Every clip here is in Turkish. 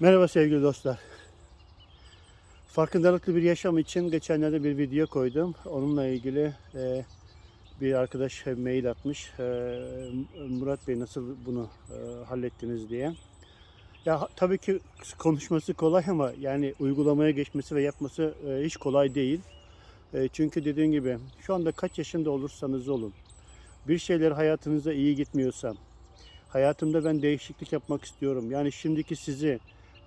Merhaba sevgili dostlar. Farkındalıklı bir yaşam için geçenlerde bir video koydum. Onunla ilgili e, bir arkadaş mail atmış. E, Murat Bey nasıl bunu e, hallettiniz diye. Ya tabii ki konuşması kolay ama yani uygulamaya geçmesi ve yapması e, hiç kolay değil. E, çünkü dediğim gibi şu anda kaç yaşında olursanız olun. Bir şeyler hayatınıza iyi gitmiyorsa, hayatımda ben değişiklik yapmak istiyorum. Yani şimdiki sizi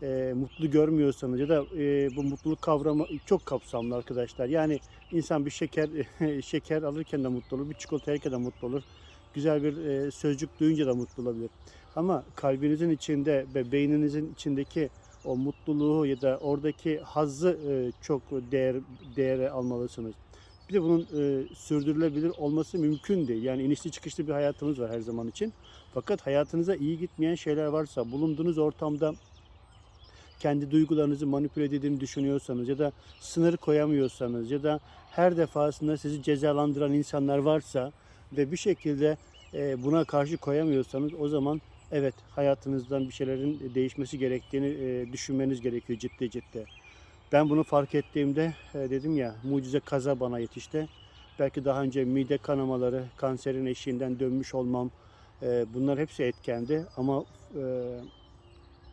e, mutlu görmüyorsanız ya da e, bu mutluluk kavramı çok kapsamlı arkadaşlar. Yani insan bir şeker şeker alırken de mutlu olur, bir çikolata yerken de mutlu olur. Güzel bir e, sözcük duyunca da mutlu olabilir. Ama kalbinizin içinde ve beyninizin içindeki o mutluluğu ya da oradaki hazzı e, çok değer değere almalısınız. Bir de bunun e, sürdürülebilir olması mümkün değil. Yani inişli çıkışlı bir hayatımız var her zaman için. Fakat hayatınıza iyi gitmeyen şeyler varsa, bulunduğunuz ortamda kendi duygularınızı manipüle edildiğini düşünüyorsanız ya da sınır koyamıyorsanız ya da her defasında sizi cezalandıran insanlar varsa ve bir şekilde e, buna karşı koyamıyorsanız o zaman evet hayatınızdan bir şeylerin değişmesi gerektiğini e, düşünmeniz gerekiyor ciddi ciddi. Ben bunu fark ettiğimde e, dedim ya mucize kaza bana yetişti. Belki daha önce mide kanamaları, kanserin eşiğinden dönmüş olmam bunlar hepsi etkendi ama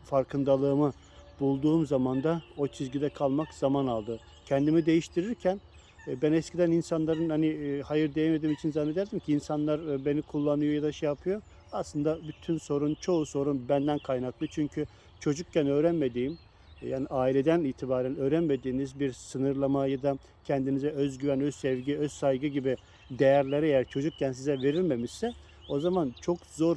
farkındalığımı bulduğum zaman da o çizgide kalmak zaman aldı. Kendimi değiştirirken e, ben eskiden insanların hani e, hayır diyemediğim için zannederdim ki insanlar e, beni kullanıyor ya da şey yapıyor. Aslında bütün sorun, çoğu sorun benden kaynaklı. Çünkü çocukken öğrenmediğim, yani aileden itibaren öğrenmediğiniz bir sınırlama ya da kendinize özgüven, öz sevgi, öz saygı gibi değerleri eğer çocukken size verilmemişse o zaman çok zor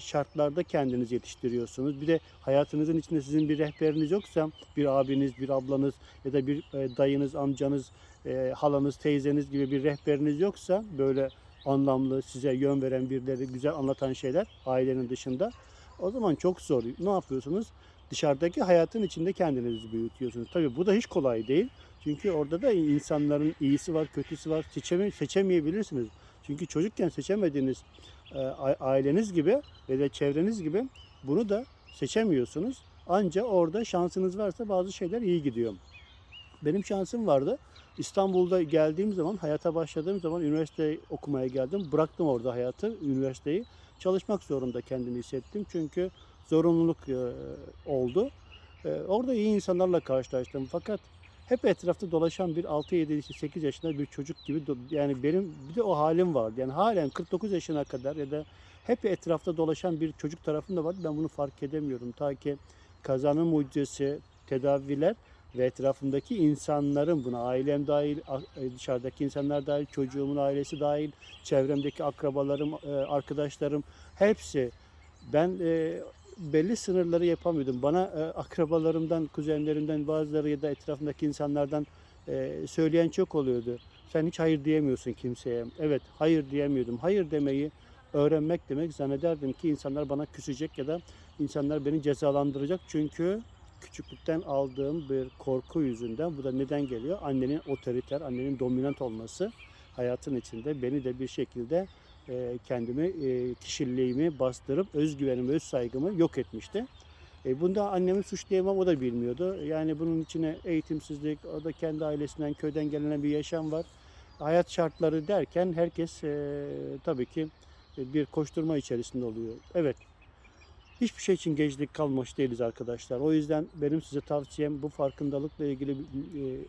şartlarda kendinizi yetiştiriyorsunuz. Bir de hayatınızın içinde sizin bir rehberiniz yoksa bir abiniz, bir ablanız ya da bir e, dayınız, amcanız, e, halanız, teyzeniz gibi bir rehberiniz yoksa böyle anlamlı, size yön veren birileri, güzel anlatan şeyler ailenin dışında o zaman çok zor. Ne yapıyorsunuz? Dışarıdaki hayatın içinde kendinizi büyütüyorsunuz. Tabii bu da hiç kolay değil. Çünkü orada da insanların iyisi var, kötüsü var. Seçeme, seçemeyebilirsiniz. Çünkü çocukken seçemediğiniz e, aileniz gibi ve de çevreniz gibi bunu da seçemiyorsunuz. Anca orada şansınız varsa bazı şeyler iyi gidiyor. Benim şansım vardı. İstanbul'da geldiğim zaman, hayata başladığım zaman üniversite okumaya geldim. Bıraktım orada hayatı, üniversiteyi. Çalışmak zorunda kendimi hissettim. Çünkü zorunluluk e, oldu. E, orada iyi insanlarla karşılaştım. Fakat hep etrafta dolaşan bir 6 7 8 yaşında bir çocuk gibi yani benim bir de o halim vardı. Yani halen 49 yaşına kadar ya da hep etrafta dolaşan bir çocuk tarafım da vardı. Ben bunu fark edemiyorum. Ta ki kazanın mucizesi, tedaviler ve etrafımdaki insanların buna ailem dahil, e, dışarıdaki insanlar dahil, çocuğumun ailesi dahil, çevremdeki akrabalarım, e, arkadaşlarım hepsi ben e, belli sınırları yapamıyordum. Bana e, akrabalarımdan, kuzenlerimden bazıları ya da etrafındaki insanlardan e, söyleyen çok oluyordu. Sen hiç hayır diyemiyorsun kimseye. Evet, hayır diyemiyordum. Hayır demeyi öğrenmek demek zannederdim ki insanlar bana küsecek ya da insanlar beni cezalandıracak. Çünkü küçüklükten aldığım bir korku yüzünden bu da neden geliyor? Annenin otoriter, annenin dominant olması hayatın içinde beni de bir şekilde e, kendimi, e, kişiliğimi bastırıp özgüvenimi, öz saygımı yok etmişti. E, bunda annemi suçlayamam, o da bilmiyordu. Yani bunun içine eğitimsizlik, o da kendi ailesinden, köyden gelen bir yaşam var. Hayat şartları derken herkes e, tabii ki bir koşturma içerisinde oluyor. Evet, hiçbir şey için gençlik kalmış değiliz arkadaşlar. O yüzden benim size tavsiyem bu farkındalıkla ilgili e,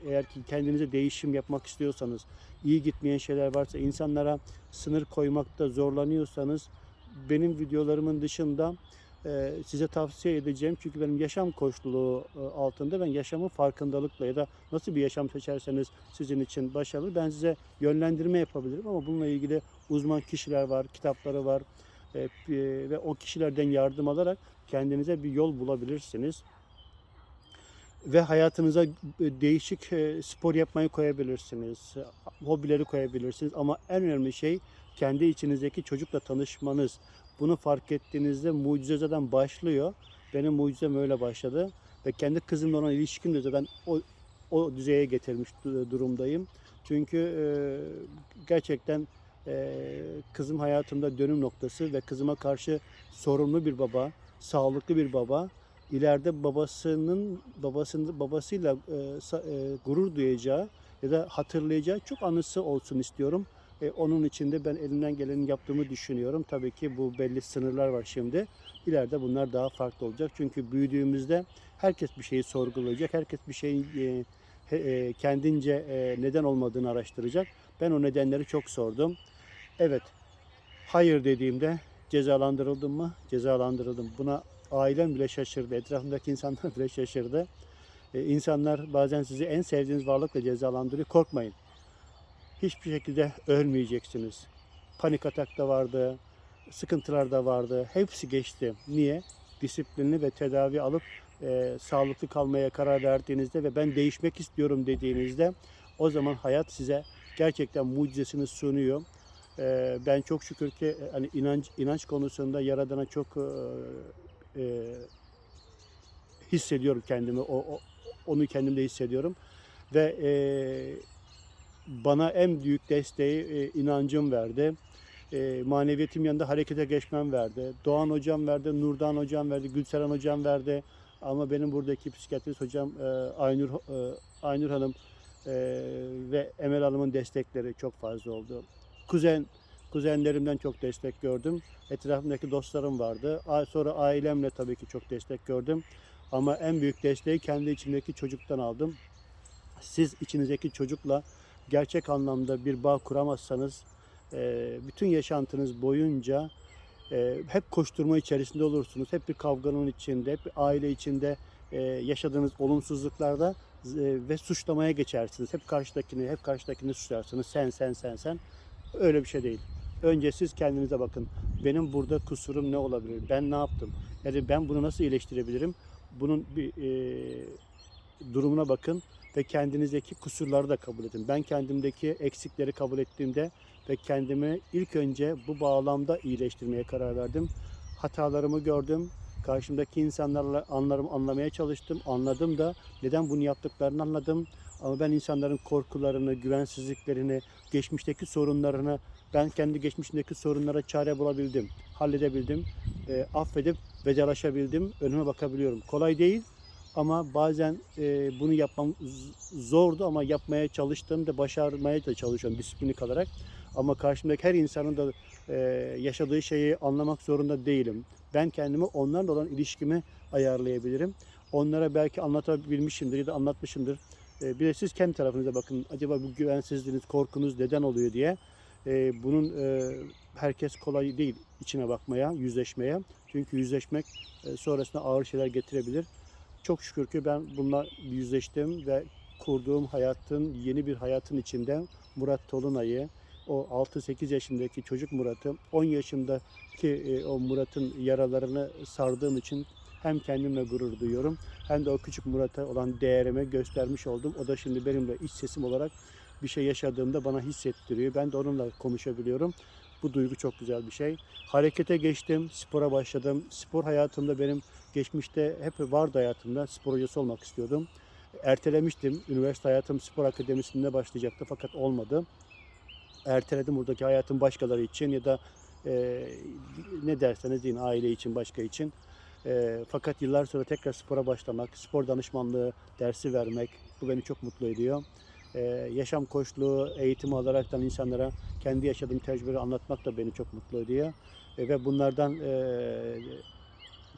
eğer ki kendinize değişim yapmak istiyorsanız, iyi gitmeyen şeyler varsa, insanlara sınır koymakta zorlanıyorsanız benim videolarımın dışında e, size tavsiye edeceğim. Çünkü benim yaşam koçluğu e, altında ben yaşamı farkındalıkla ya da nasıl bir yaşam seçerseniz sizin için başarılı. Ben size yönlendirme yapabilirim ama bununla ilgili uzman kişiler var, kitapları var ve o kişilerden yardım alarak kendinize bir yol bulabilirsiniz. Ve hayatınıza e, değişik e, spor yapmayı koyabilirsiniz, hobileri koyabilirsiniz ama en önemli şey kendi içinizdeki çocukla tanışmanız. Bunu fark ettiğinizde mucize zaten başlıyor. Benim mucizem öyle başladı ve kendi kızımla olan ilişkim de zaten o, o düzeye getirmiş du- durumdayım. Çünkü e, gerçekten e, kızım hayatımda dönüm noktası ve kızıma karşı sorumlu bir baba, sağlıklı bir baba ileride babasının babasının babasıyla e, e, gurur duyacağı ya da hatırlayacağı çok anısı olsun istiyorum. E, onun için de ben elimden geleni yaptığımı düşünüyorum. Tabii ki bu belli sınırlar var şimdi. İleride bunlar daha farklı olacak. Çünkü büyüdüğümüzde herkes bir şeyi sorgulayacak. Herkes bir şeyin e, e, kendince e, neden olmadığını araştıracak. Ben o nedenleri çok sordum. Evet, hayır dediğimde cezalandırıldım mı? Cezalandırıldım. Buna ailem bile şaşırdı. Etrafımdaki insanlar bile şaşırdı. E, insanlar bazen sizi en sevdiğiniz varlıkla cezalandırıyor. Korkmayın. Hiçbir şekilde ölmeyeceksiniz. Panik atak da vardı, sıkıntılar da vardı. Hepsi geçti. Niye? Disiplinli ve tedavi alıp e, sağlıklı kalmaya karar verdiğinizde ve ben değişmek istiyorum dediğinizde o zaman hayat size gerçekten mucizesini sunuyor. E, ben çok şükür ki e, hani inanç inanç konusunda yaradana çok e, e, hissediyorum kendimi. O, o- onu kendimde hissediyorum ve e, bana en büyük desteği e, inancım verdi. E, maneviyetim yanında harekete geçmem verdi. Doğan hocam verdi, Nurdan hocam verdi, Gülseren hocam verdi. Ama benim buradaki psikiyatrist hocam e, Aynur e, Aynur Hanım e, ve Emel Hanım'ın destekleri çok fazla oldu. Kuzen kuzenlerimden çok destek gördüm. Etrafımdaki dostlarım vardı. Sonra ailemle tabii ki çok destek gördüm. Ama en büyük desteği kendi içimdeki çocuktan aldım. Siz içinizdeki çocukla gerçek anlamda bir bağ kuramazsanız e, bütün yaşantınız boyunca e, hep koşturma içerisinde olursunuz. Hep bir kavganın içinde, hep bir aile içinde e, yaşadığınız olumsuzluklarda ve suçlamaya geçersiniz. Hep karşıdakini, hep karşıdakini suçlarsınız. Sen, sen, sen, sen. Öyle bir şey değil. Önce siz kendinize bakın. Benim burada kusurum ne olabilir? Ben ne yaptım? Yani ben bunu nasıl iyileştirebilirim? Bunun bir e, durumuna bakın ve kendinizdeki kusurları da kabul edin. Ben kendimdeki eksikleri kabul ettiğimde ve kendimi ilk önce bu bağlamda iyileştirmeye karar verdim. Hatalarımı gördüm. Karşımdaki insanlarla anlarım anlamaya çalıştım. Anladım da neden bunu yaptıklarını anladım. Ama ben insanların korkularını, güvensizliklerini, geçmişteki sorunlarını ben kendi geçmişimdeki sorunlara çare bulabildim, halledebildim, e, affedip vedalaşabildim, önüme bakabiliyorum. Kolay değil ama bazen e, bunu yapmam zordu ama yapmaya çalıştığımda başarmaya da çalışıyorum disiplinik olarak. Ama karşımdaki her insanın da e, yaşadığı şeyi anlamak zorunda değilim. Ben kendimi onlarla olan ilişkimi ayarlayabilirim. Onlara belki anlatabilmişimdir ya da anlatmışımdır. E, bir de siz kendi tarafınıza bakın. Acaba bu güvensizliğiniz, korkunuz neden oluyor diye. E, bunun e, herkes kolay değil içine bakmaya, yüzleşmeye. Çünkü yüzleşmek e, sonrasında ağır şeyler getirebilir. Çok şükür ki ben bununla yüzleştim ve kurduğum hayatın, yeni bir hayatın içinde Murat Tolunay'ı, o 6-8 yaşındaki çocuk Murat'ı, 10 yaşındaki e, o Murat'ın yaralarını sardığım için hem kendimle gurur duyuyorum hem de o küçük Murat'a olan değerimi göstermiş oldum. O da şimdi benimle iç sesim olarak bir şey yaşadığımda bana hissettiriyor. Ben de onunla konuşabiliyorum. Bu duygu çok güzel bir şey. Harekete geçtim, spora başladım. Spor hayatımda benim geçmişte hep vardı hayatımda. Spor hocası olmak istiyordum. Ertelemiştim. Üniversite hayatım spor akademisinde başlayacaktı fakat olmadı. Erteledim buradaki hayatım başkaları için ya da e, ne derseniz deyin aile için, başka için. E, fakat yıllar sonra tekrar spora başlamak, spor danışmanlığı dersi vermek bu beni çok mutlu ediyor. E, yaşam koçluğu eğitimi alaraktan insanlara kendi yaşadığım tecrübeleri anlatmak da beni çok mutlu ediyor. E, ve bunlardan e,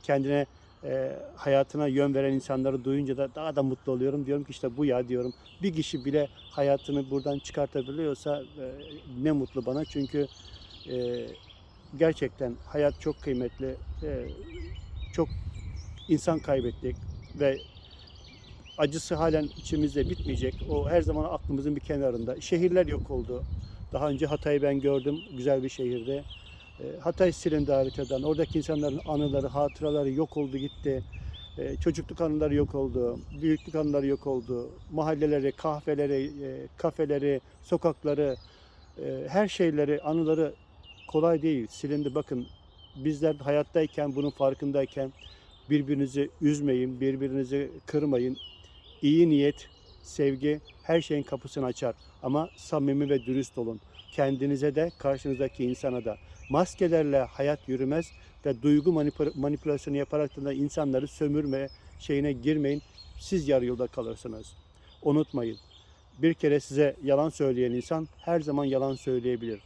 kendine e, hayatına yön veren insanları duyunca da daha da mutlu oluyorum. Diyorum ki işte bu ya diyorum. Bir kişi bile hayatını buradan çıkartabiliyorsa e, ne mutlu bana. Çünkü e, gerçekten hayat çok kıymetli. E, çok insan kaybettik ve acısı halen içimizde bitmeyecek. O her zaman aklımızın bir kenarında. Şehirler yok oldu. Daha önce Hatay'ı ben gördüm. Güzel bir şehirde. E, Hatay silindi haritadan. Oradaki insanların anıları, hatıraları yok oldu gitti. E, çocukluk anıları yok oldu. Büyüklük anıları yok oldu. Mahalleleri, kahveleri, e, kafeleri, sokakları, e, her şeyleri, anıları kolay değil. Silindi. Bakın bizler hayattayken, bunun farkındayken birbirinizi üzmeyin, birbirinizi kırmayın. İyi niyet, sevgi her şeyin kapısını açar. Ama samimi ve dürüst olun. Kendinize de karşınızdaki insana da. Maskelerle hayat yürümez. ve duygu manipü- manipülasyonu yaparak da insanları sömürme şeyine girmeyin. Siz yarı yolda kalırsınız. Unutmayın. Bir kere size yalan söyleyen insan her zaman yalan söyleyebilir.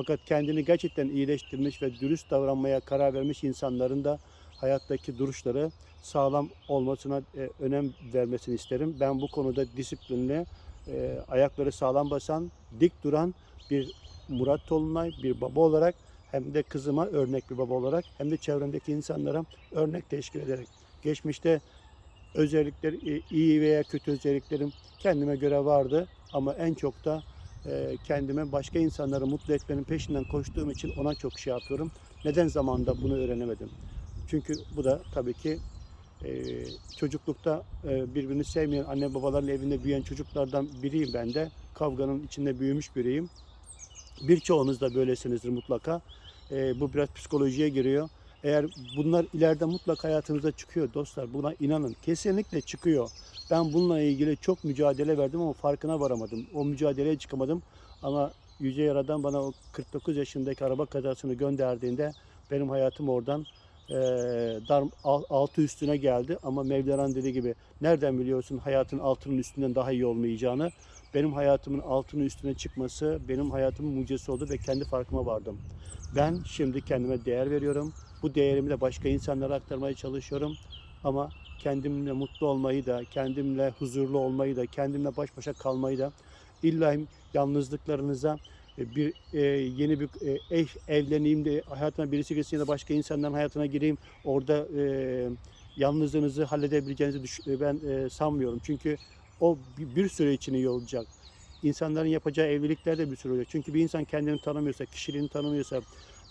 Fakat kendini gerçekten iyileştirmiş ve dürüst davranmaya karar vermiş insanların da hayattaki duruşları sağlam olmasına e, önem vermesini isterim. Ben bu konuda disiplinli, e, ayakları sağlam basan, dik duran bir Murat Tolunay, bir baba olarak hem de kızıma örnek bir baba olarak hem de çevremdeki insanlara örnek teşkil ederek geçmişte özellikler e, iyi veya kötü özelliklerim kendime göre vardı ama en çok da kendime başka insanları mutlu etmenin peşinden koştuğum için ona çok şey yapıyorum. Neden zamanında bunu öğrenemedim? Çünkü bu da tabii ki e, çocuklukta e, birbirini sevmeyen anne babaların evinde büyüyen çocuklardan biriyim ben de. Kavganın içinde büyümüş biriyim. Birçoğunuz da böylesinizdir mutlaka. E, bu biraz psikolojiye giriyor. Eğer bunlar ileride mutlaka hayatınıza çıkıyor dostlar. Buna inanın. Kesinlikle çıkıyor. Ben bununla ilgili çok mücadele verdim ama farkına varamadım. O mücadeleye çıkamadım. Ama Yüce Yaradan bana o 49 yaşındaki araba kazasını gönderdiğinde benim hayatım oradan eee dar, al- altı üstüne geldi. Ama Mevlana'nın dediği gibi nereden biliyorsun hayatın altının üstünden daha iyi olmayacağını? Benim hayatımın altının üstüne çıkması benim hayatımın mucizesi oldu ve kendi farkıma vardım. Ben şimdi kendime değer veriyorum. Bu değerimi de başka insanlara aktarmaya çalışıyorum. Ama kendimle mutlu olmayı da, kendimle huzurlu olmayı da, kendimle baş başa kalmayı da illa yalnızlıklarınıza e, bir e, yeni bir e, eş evleneyim de hayatıma birisi girsin ya da başka insanların hayatına gireyim orada e, yalnızlığınızı halledebileceğinizi düş- e, ben e, sanmıyorum. Çünkü o bir, bir süre için iyi olacak. İnsanların yapacağı evlilikler de bir süre olacak. Çünkü bir insan kendini tanımıyorsa, kişiliğini tanımıyorsa,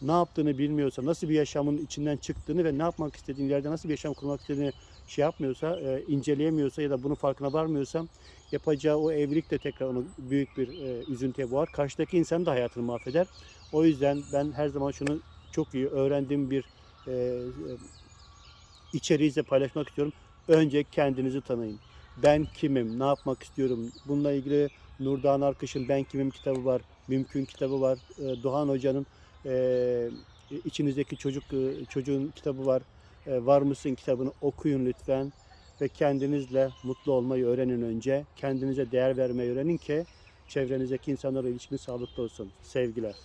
ne yaptığını bilmiyorsa, nasıl bir yaşamın içinden çıktığını ve ne yapmak istediğini, ileride nasıl bir yaşam kurmak istediğini şey yapmıyorsa, e, inceleyemiyorsa ya da bunun farkına varmıyorsa yapacağı o evlilik de tekrar onu büyük bir e, üzüntüye boğar. Karşıdaki insan da hayatını mahveder. O yüzden ben her zaman şunu çok iyi öğrendiğim bir e, e, içeriği size paylaşmak istiyorum. Önce kendinizi tanıyın. Ben kimim, ne yapmak istiyorum? Bununla ilgili Nurdan Arkış'ın Ben Kimim kitabı var, Mümkün kitabı var. E, Doğan Hoca'nın e, içinizdeki çocuk e, çocuğun kitabı var. E, var mısın kitabını okuyun lütfen ve kendinizle mutlu olmayı öğrenin önce. Kendinize değer vermeyi öğrenin ki çevrenizdeki insanlarla ilişkiniz sağlıklı olsun. Sevgiler.